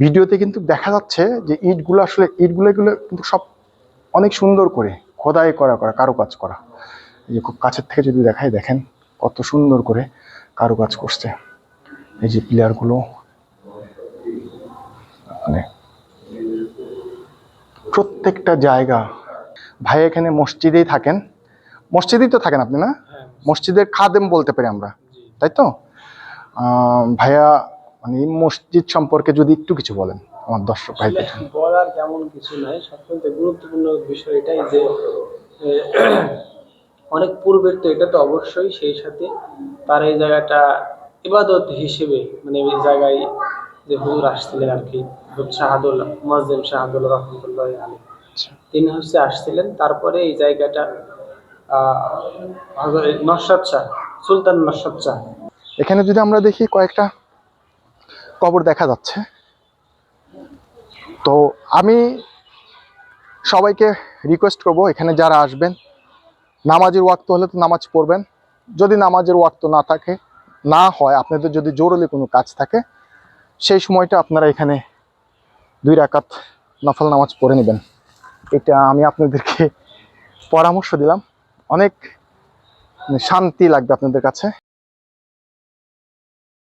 ভিডিওতে কিন্তু দেখা যাচ্ছে যে ইটগুলো আসলে ইটগুলো এগুলো কিন্তু সব অনেক সুন্দর করে খোদাই করা করা কারুকাজ করা। এই যে খুব কাছের থেকে যদি দেখাই দেখেন কত সুন্দর করে কারুকাজ করছে। এই যে প্লেয়ারগুলো মানে প্রত্যেকটা জায়গা। ভাই এখানে মসজিদেই থাকেন। মসজিদেই তো থাকেন আপনি না? মসজিদের খাদেম বলতে পারি আমরা তাই তো? ভাইয়া মানে মসজিদ সম্পর্কে যদি একটু কিছু বলেন আমার দর্শক ভাই বলার তেমন কিছু নাই। সবথেকে গুরুত্বপূর্ণ বিষয় এটাই যে অনেক পূর্বের তো এটা তো অবশ্যই সেই সাথে তার এই জায়গাটা ইবাদত হিসেবে মানে এই জায়গায় যে হুজুর আসছিলেন আর কি হুজুর শাহাদুল মজলিম শাহাদুল রহমতুল্লাহ আলী আচ্ছা। তিনি হচ্ছে আসছিলেন তারপরে এই জায়গাটা নস্রাত শাহ সুলতান নস্রাত শাহ। এখানে যদি আমরা দেখি কয়েকটা কবর দেখা যাচ্ছে। তো আমি সবাইকে রিকোয়েস্ট করব, এখানে যারা আসবেন, নামাজের ওয়াক্ত হলে তো নামাজ পড়বেন। যদি নামাজের ওয়াক্ত না থাকে, না হয়, আপনাদের যদি জরুরি কোনো কাজ থাকে, সেই সময়টা আপনারা এখানে দুই রাকাত নফল নামাজ পড়ে নেবেন। এটা আমি আপনাদেরকে পরামর্শ দিলাম। অনেক শান্তি লাগবে আপনাদের কাছে।